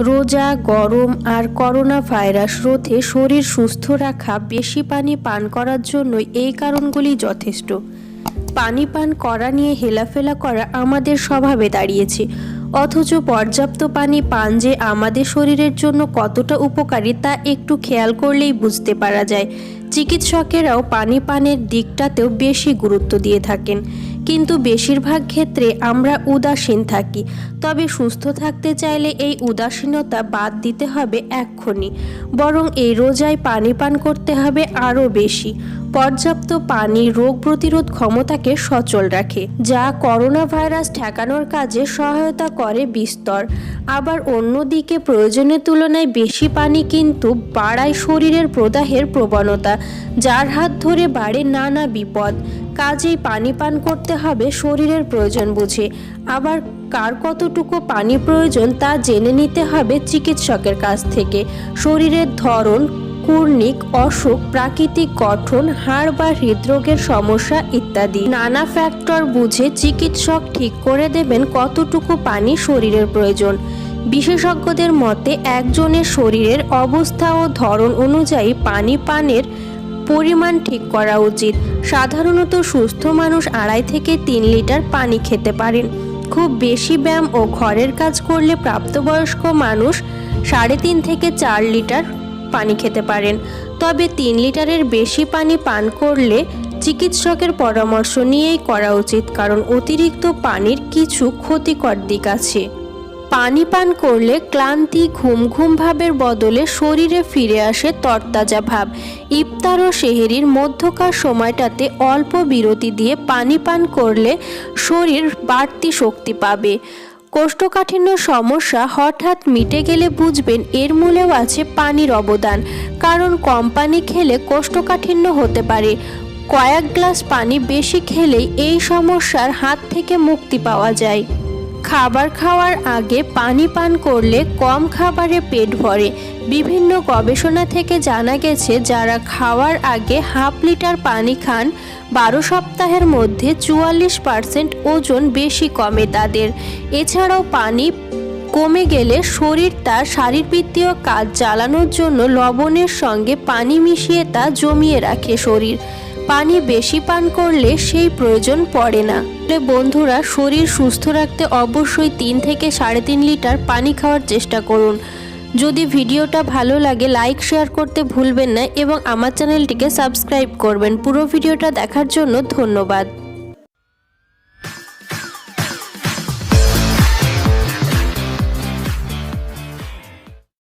রোজা, গরম আর corona virus রোধে শরীর সুস্থ রাখা, বেশি পানি পান করার জন্য এই কারণগুলি যথেষ্ট। পানি পান করা নিয়ে হেলাফেলা করা আমাদের স্বভাবে দাঁড়িয়েছে। অথচ পর্যাপ্ত পানি পান যে আমাদের শরীরের জন্য কতটা উপকারী তা একটু খেয়াল করলেই বুঝতে পারা যায়। চিকিৎসকেরাও পানি পানের দিকটাতেও বেশি গুরুত্ব দিয়ে থাকেন। কিন্তু বেশিরভাগ ক্ষেত্রে আমরা উদাসীন থাকি। তবে সুস্থ থাকতে চাইলে এই উদাসীনতা বাদ দিতে হবে এক্ষুনি। বরং এই রোজায় পানি পান করতে হবে আরও বেশি। পর্যাপ্ত পানি রোগ প্রতিরোধ ক্ষমতাকে সচল রাখে, যা করোনা ভাইরাস ঠেকানোর কাজে সহায়তা করে বিস্তর। আবার অন্যদিকে প্রয়োজনের তুলনায় বেশি পানি কিন্তু বাড়ায় শরীরের প্রদাহের প্রবণতা, যার হাত ধরে বাড়ে নানা বিপদ। কাজেই পানি পান করতে হবে শরীরের প্রয়োজন বুঝে। আবার কার কতটুকু পানি প্রয়োজন তা জেনে নিতে হবে চিকিৎসকের কাছ থেকে। শরীরের ধরন কূর্ণিক অসুখ, প্রাকৃতিক গঠন, হাড় বা হৃদরোগের সমস্যা ইত্যাদি। নানা ফ্যাক্টর বুঝে চিকিৎসক ঠিক করে দেবেন কতটুকু পানি শরীরের প্রয়োজন। বিশেষজ্ঞদের মতে, একজনের শরীরের অবস্থা ও ধরন অনুযায়ী পানি পানের পরিমাণ ঠিক করা উচিত। সাধারণত সুস্থ মানুষ আড়াই থেকে তিন লিটার পানি খেতে পারেন। খুব বেশি ব্যায়াম ও ঘরের কাজ করলে প্রাপ্তবয়স্ক মানুষ সাড়ে তিন থেকে চার লিটার পানি খেতে পারেন। তবে তিন লিটারের বেশি পানি পান করলে চিকিৎসকের পরামর্শ নিয়েই করা উচিত, কারণ অতিরিক্ত পানির কিছু ক্ষতিকর দিক আছে। পানি পান করলে ক্লান্তি, ঘুম ঘুম ভাবের বদলে শরীরে ফিরে আসে তরতাজা ভাব। ইফতার ও সেহেরির মধ্যকার সময়টাতে অল্প বিরতি দিয়ে পানি পান করলে শরীর বাড়তি শক্তি পাবে। কোষ্ঠকাঠিন্য সমস্যা হঠাৎ মিটে গেলে বুঝবেন এর মূলেও আছে পানির অবদান, কারণ কম পানি খেলে কোষ্ঠকাঠিন্য হতে পারে। কয়েক গ্লাস পানি বেশি খেলেই এই সমস্যার হাত থেকে মুক্তি পাওয়া যায়। খাবার খাওয়ার আগে পানি পান করলে কম খাবারে পেট ভরে। বিভিন্ন গবেষণা থেকে জানা গেছে, যারা খাওয়ার আগে হাফ লিটার পানি খান বারো সপ্তাহের মধ্যে চুয়াল্লিশ পার্সেন্ট ওজন বেশি কমে তাদের। এছাড়াও পানি কমে গেলে শরীর তার শারীরবৃত্তীয় কাজ চালানোর জন্য লবণের সঙ্গে পানি মিশিয়ে তা জমিয়ে রাখে শরীর। পানি বেশি পান করলে সেই প্রয়োজন পড়ে না। বন্ধুরা, শরীর সুস্থ রাখতে অবশ্যই তিন থেকে সাড়ে তিন লিটার পানি খাওয়ার চেষ্টা করুন। যদি ভিডিওটা ভালো লাগে লাইক শেয়ার করতে ভুলবেন না এবং আমার চ্যানেলটিকে সাবস্ক্রাইব করবেন। পুরো ভিডিওটা দেখার জন্য ধন্যবাদ।